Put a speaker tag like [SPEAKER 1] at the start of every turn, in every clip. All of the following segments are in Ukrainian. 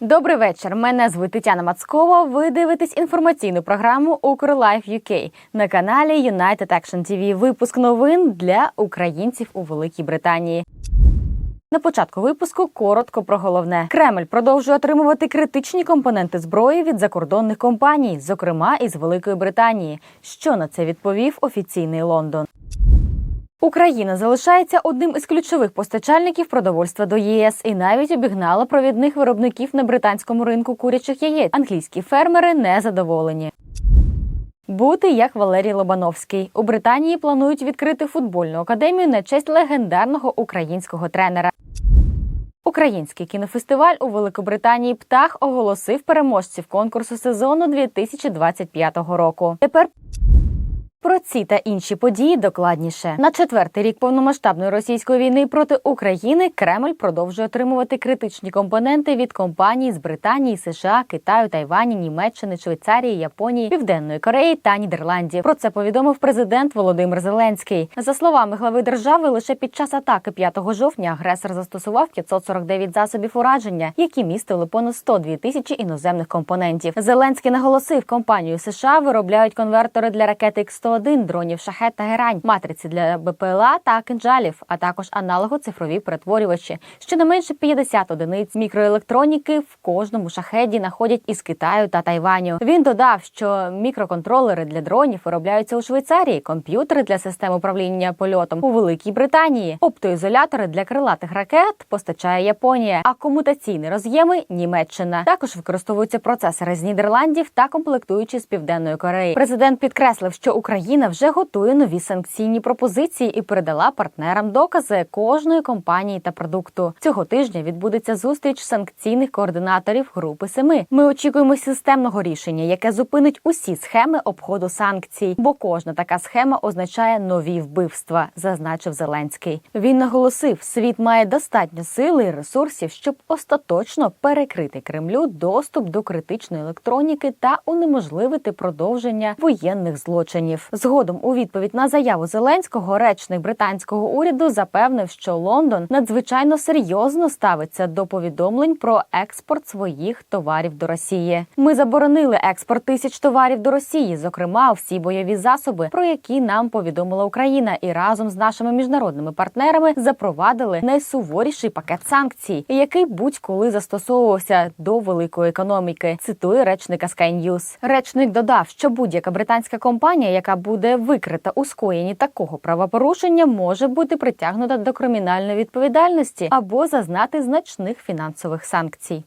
[SPEAKER 1] Добрий вечір. Мене звуть Тетяна Мацкова. Ви дивитесь інформаційну програму «Укрлайф UK на каналі United Action TV. Випуск новин для українців у Великій Британії. На початку випуску коротко про головне. Кремль продовжує отримувати критичні компоненти зброї від закордонних компаній, зокрема із Великої Британії. Що на це відповів офіційний Лондон? Україна залишається одним із ключових постачальників продовольства до ЄС і навіть обігнала провідних виробників на британському ринку курячих яєць. Англійські фермери не задоволені. Бути як Валерій Лобановський у Британії планують відкрити футбольну академію на честь легендарного українського тренера. Український кінофестиваль у Великобританії Птах оголосив переможців конкурсу сезону 2025 року. Тепер про ці та інші події докладніше на четвертий рік повномасштабної російської війни проти України Кремль продовжує отримувати критичні компоненти від компаній з Британії, США, Китаю, Тайвані, Німеччини, Швейцарії, Японії, Південної Кореї та Нідерландів. Про це повідомив президент Володимир Зеленський. За словами глави держави, лише під час атаки 5 жовтня агресор застосував 549 засобів ураження, які містили понад 102 тисячі іноземних компонентів. Зеленський наголосив, компанію США виробляють конвертори для ракети X-101, дронів шахет та герань, матриці для БПЛА та кинджалів, а також аналого-цифрові перетворювачі. Щонайменше 50 одиниць мікроелектроніки в кожному шахеді знаходять із Китаю та Тайваню. Він додав, що мікроконтролери для дронів виробляються у Швейцарії, комп'ютери для систем управління польотом у Великій Британії, оптоізолятори для крилатих ракет постачає Японія, а комутаційні роз'єми Німеччина. Також використовуються процесори з Нідерландів та комплектуючі з південної Кореї. Президент підкреслив, що Україна вже готує нові санкційні пропозиції і передала партнерам докази кожної компанії та продукту. Цього тижня відбудеться зустріч санкційних координаторів групи Семи. Ми очікуємо системного рішення, яке зупинить усі схеми обходу санкцій, бо кожна така схема означає нові вбивства, зазначив Зеленський. Він наголосив, світ має достатньо сили і ресурсів, щоб остаточно перекрити Кремлю доступ до критичної електроніки та унеможливити продовження воєнних злочинів. Згодом, у відповідь на заяву Зеленського, речник британського уряду запевнив, що Лондон надзвичайно серйозно ставиться до повідомлень про експорт своїх товарів до Росії. Ми заборонили експорт тисяч товарів до Росії, зокрема всі бойові засоби, про які нам повідомила Україна, і разом з нашими міжнародними партнерами запровадили найсуворіший пакет санкцій, який будь-коли застосовувався до великої економіки. Цитує речника Sky News. Речник додав, що будь-яка британська компанія, яка буде викрита у скоєнні такого правопорушення, може бути притягнута до кримінальної відповідальності або зазнати значних фінансових санкцій.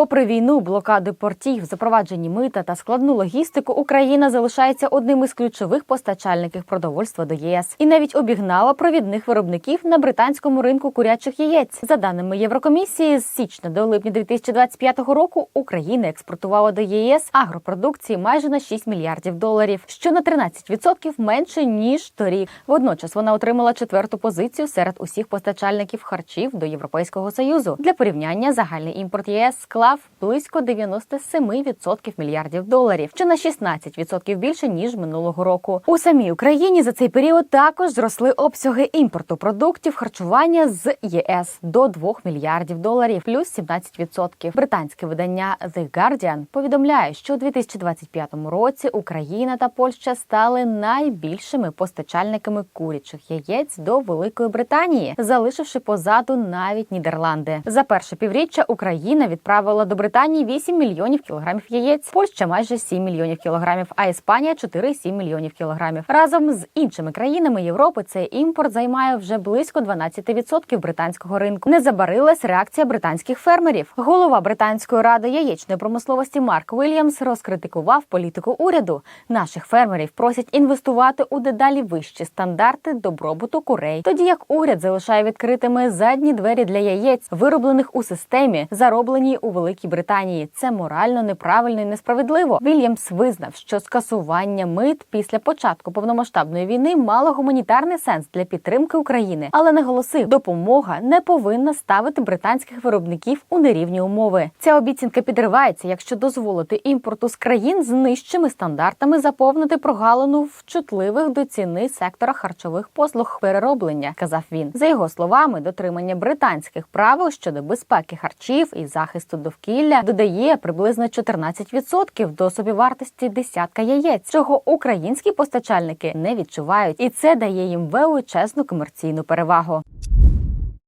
[SPEAKER 1] Попри війну, блокади портів, запроваджені мита та складну логістику, Україна залишається одним із ключових постачальників продовольства до ЄС і навіть обігнала провідних виробників на британському ринку курячих яєць. За даними Єврокомісії, з січня до липня 2025 року Україна експортувала до ЄС агропродукції майже на 6 мільярдів доларів, що на 13% менше ніж торік. Водночас вона отримала четверту позицію серед усіх постачальників харчів до Європейського союзу. Для порівняння загальний імпорт ЄС склав близько 97% мільярдів доларів, що на 16% більше ніж минулого року. У самій Україні за цей період також зросли обсяги імпорту продуктів харчування з ЄС до 2 мільярдів доларів, плюс 17%. Британське видання The Guardian повідомляє, що у 2025 році Україна та Польща стали найбільшими постачальниками курячих яєць до Великої Британії, залишивши позаду навіть Нідерланди. За перше півріччя Україна відправила до Британії 8 мільйонів кілограмів яєць, Польща майже 7 мільйонів кілограмів, а Іспанія 4,7 мільйонів кілограмів. Разом з іншими країнами Європи цей імпорт займає вже близько 12% британського ринку. Не забарилась реакція британських фермерів. Голова британської ради яєчної промисловості Марк Вільямс розкритикував політику уряду. Наших фермерів просять інвестувати у дедалі вищі стандарти добробуту курей, тоді як уряд залишає відкритими задні двері для яєць, вироблених у системі, заробленій у Великій Британії. Це морально неправильно і несправедливо. Вільямс визнав, що скасування мит після початку повномасштабної війни мало гуманітарний сенс для підтримки України, але наголосив, допомога не повинна ставити британських виробників у нерівні умови. Ця обіцянка підривається, якщо дозволити імпорту з країн з нижчими стандартами заповнити прогалину в чутливих до ціни секторах харчових послуг перероблення, казав він. За його словами, дотримання британських правил щодо безпеки харчів і захисту довкілля додає приблизно 14% до собівартості десятка яєць, чого українські постачальники не відчувають, і це дає їм величезну комерційну перевагу.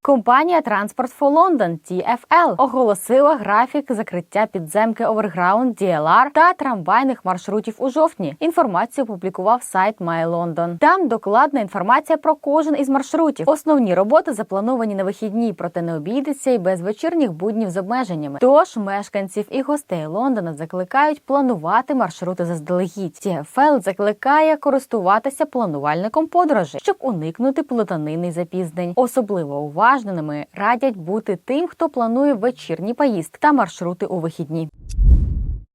[SPEAKER 1] Компанія Transport for London TfL оголосила графік закриття підземки Overground DLR та трамвайних маршрутів у жовтні. Інформацію опублікував сайт My. Там докладна інформація про кожен із маршрутів. Основні роботи заплановані на вихідні, проте не обійдеться і без вечірніх буднів з обмеженнями. Тож мешканців і гостей Лондона закликають планувати маршрути заздалегідь. TfL закликає користуватися планувальником подорожі, щоб уникнути плутанини запізнень. Особливо уважно уважними радять бути тим, хто планує вечірні поїздки та маршрути у вихідні.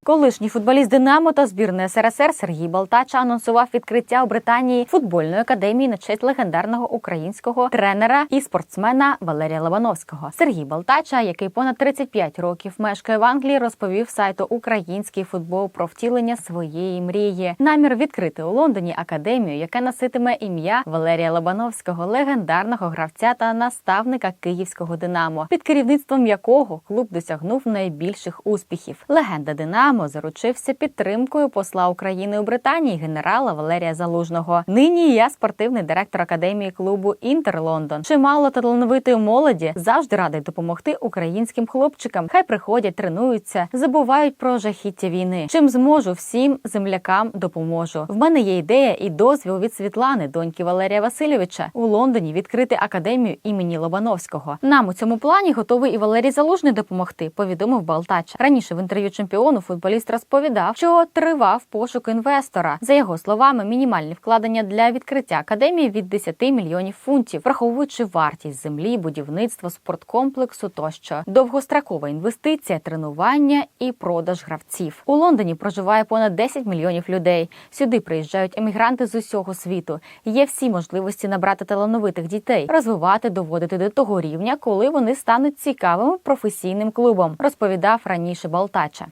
[SPEAKER 1] Колишній футболіст Динамо та збірної СРСР Сергій Балтача анонсував відкриття у Британії футбольної академії на честь легендарного українського тренера і спортсмена Валерія Лобановського. Сергій Балтача, який понад 35 років мешкає в Англії, розповів сайту Український футбол про втілення своєї мрії. Намір відкрити у Лондоні академію, яка носитиме ім'я Валерія Лобановського, легендарного гравця та наставника київського Динамо, під керівництвом якого клуб досягнув найбільших успіхів. Легенда Динамо. Динамо заручився підтримкою посла України у Британії генерала Валерія Залужного. Нині я спортивний директор академії клубу Інтер Лондон. Чимало талановитої молоді завжди радий допомогти українським хлопчикам. Хай приходять, тренуються, забувають про жахіття війни. Чим зможу всім землякам допоможу. В мене є ідея і дозвіл від Світлани, доньки Валерія Васильовича, у Лондоні відкрити академію імені Лобановського. Нам у цьому плані готовий і Валерій Залужний допомогти. Повідомив Балтач раніше в інтерв'ю чемпіону футбол футболіст розповідав, що тривав пошук інвестора. За його словами, мінімальні вкладення для відкриття академії від 10 мільйонів фунтів, враховуючи вартість землі, будівництво спорткомплексу тощо, довгострокова інвестиція, тренування і продаж гравців. У Лондоні проживає понад 10 мільйонів людей. Сюди приїжджають емігранти з усього світу. Є всі можливості набрати талановитих дітей, розвивати, доводити до того рівня, коли вони стануть цікавим професійним клубом. Розповідав раніше Балтача.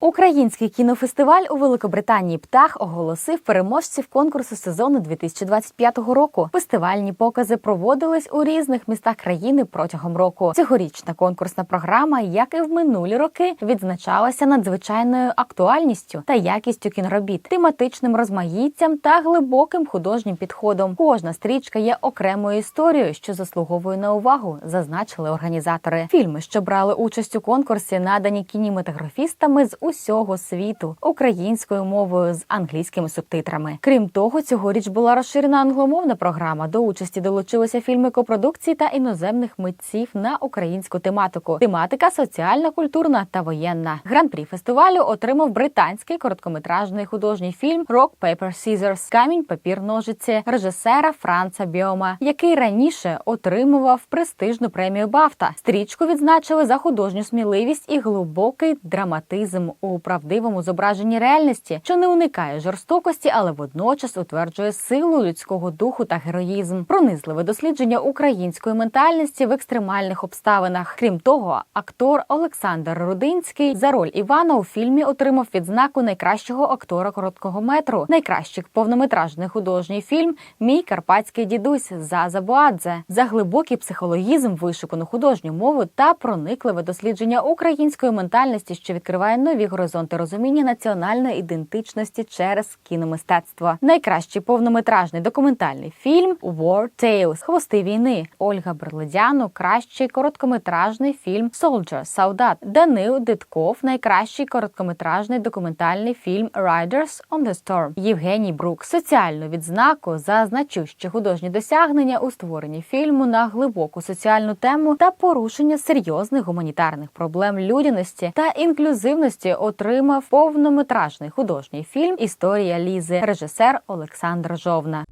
[SPEAKER 1] Український кінофестиваль у Великобританії Птах оголосив переможців конкурсу сезону 2025 року. Фестивальні покази проводились у різних містах країни протягом року. Цьогорічна конкурсна програма, як і в минулі роки, відзначалася надзвичайною актуальністю та якістю кіноробіт, тематичним розмаїттям та глибоким художнім підходом. Кожна стрічка є окремою історією, що заслуговує на увагу, зазначили організатори. Фільми, що брали участь у конкурсі, надані кінематографістами з усього світу українською мовою з англійськими субтитрами. Крім того, цьогоріч була розширена англомовна програма. До участі долучилися фільми копродукції та іноземних митців на українську тематику. Тематика соціальна, культурна та воєнна. Гран-прі фестивалю отримав британський короткометражний художній фільм «Rock, Paper, Scissors» Камінь, папір, ножиці режисера Франца Біома, який раніше отримував престижну премію Бафта. Стрічку відзначили за художню сміливість і глибокий драматизм у правдивому зображенні реальності, що не уникає жорстокості, але водночас утверджує силу людського духу та героїзм, пронизливе дослідження української ментальності в екстремальних обставинах. Крім того, актор Олександр Рудинський за роль Івана у фільмі отримав відзнаку найкращого актора короткого метру, найкращий повнометражний художній фільм Мій карпатський дідусь за Забуадзе за глибокий психологізм, вишукану художню мову та проникливе дослідження української ментальності, що відкриває нові горизонти розуміння національної ідентичності через кіномистецтво. Найкращий повнометражний документальний фільм War Tales – Хвости війни. Ольга Берледяну кращий короткометражний фільм Soldier – Солдат. Данил Дитков найкращий короткометражний документальний фільм Riders on the Storm. Євгеній Брук соціальну відзнаку за значущі художні досягнення у створенні фільму на глибоку соціальну тему та порушення серйозних гуманітарних проблем людяності та інклюзивності отримав повнометражний художній фільм Історія Лізи, режисер Олександр Жовна.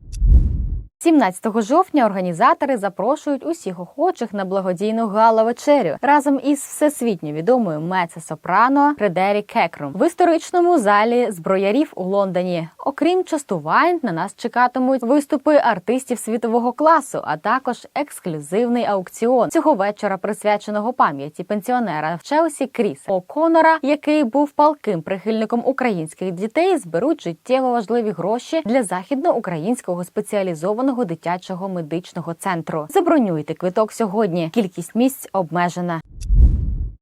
[SPEAKER 1] 17 жовтня організатори запрошують усіх охочих на благодійну гала-вечерю разом із всесвітньо відомою меце-сопрано Фредері Кекрум в історичному залі зброярів у Лондоні. Окрім частувань, на нас чекатимуть виступи артистів світового класу, а також ексклюзивний аукціон цього вечора, присвяченого пам'яті пенсіонера в Челсі Кріса О'Конора, який був палким прихильником українських дітей. Зберуть життєво важливі гроші для західноукраїнського спеціалізованого дитячого медичного центру. Забронюйте квиток сьогодні. Кількість місць обмежена.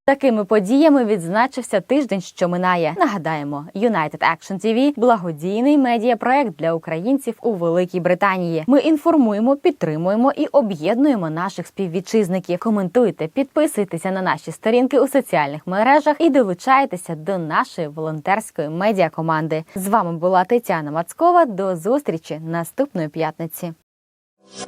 [SPEAKER 1] Такими подіями відзначився тиждень, що минає. Нагадаємо, United Action TV – благодійний медіапроект для українців у Великій Британії. Ми інформуємо, підтримуємо і об'єднуємо наших співвітчизників. Коментуйте, підписуйтеся на наші сторінки у соціальних мережах і долучайтеся до нашої волонтерської медіакоманди. З вами була Тетяна Мацкова. До зустрічі наступної п'ятниці. you